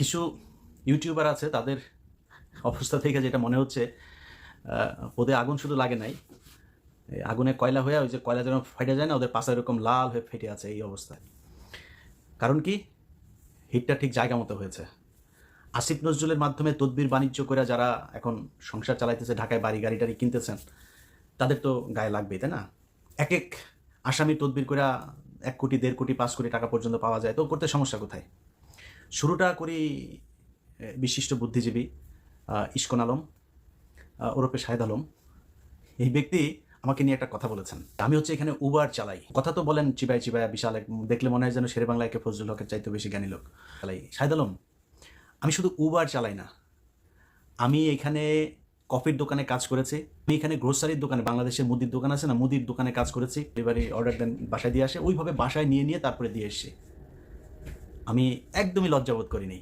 কিছু ইউটিউবার আছে, তাদের অবস্থা থেকে যেটা মনে হচ্ছে ওদের আগুন শুধু লাগে নাই। আগুনে কয়লা হয়ে, ওই যে কয়লা যেন ফেটে যায় না, ওদের পাশে এরকম লাল হয়ে ফেটে আছে এই অবস্থায়। কারণ কি? হিটটা ঠিক জায়গা মতো হয়েছে। আসিফ নজরুলের মাধ্যমে তদবির বাণিজ্য করে যারা এখন সংসার চালাইতেছে, ঢাকায় বাড়ি গাড়ি টাড়ি কিনতেছেন, তাদের তো গায়ে লাগবেই, তাই না? এক এক আসামি তদবির করে এক কোটি, দেড় কোটি, পাঁচ কোটি টাকা পর্যন্ত পাওয়া যায়, তো করতে সমস্যা কোথায়? শুরুটা করি বিশিষ্ট বুদ্ধিজীবী ইস্কন আলম ওরফে শাহেদ আলম। এই ব্যক্তি আমাকে নিয়ে একটা কথা বলেছেন। আমি হচ্ছে এখানে উবার চালাই। কথা তো বলেন চিবাই চিবাই বিশাল এক দেখলে মনে হয় যেন শেরে বাংলায় কে ফজলুল হকের চাইতে বেশি জ্ঞানী লোক। চালাই। শাহেদ আলম, আমি শুধু উবার চালাই না। আমি এখানে কফির দোকানে কাজ করেছি। আমি এখানে গ্রোসারির দোকানে, বাংলাদেশের মুদির দোকান আছে না, মুদির দোকানে কাজ করেছি। ডেলিভারি অর্ডার দেন, বাসায় দিয়ে আসে। ওইভাবে বাসায় নিয়ে নিয়ে তারপরে দিয়ে এসছি। আমি একদমই লজ্জাবোধ করিনি।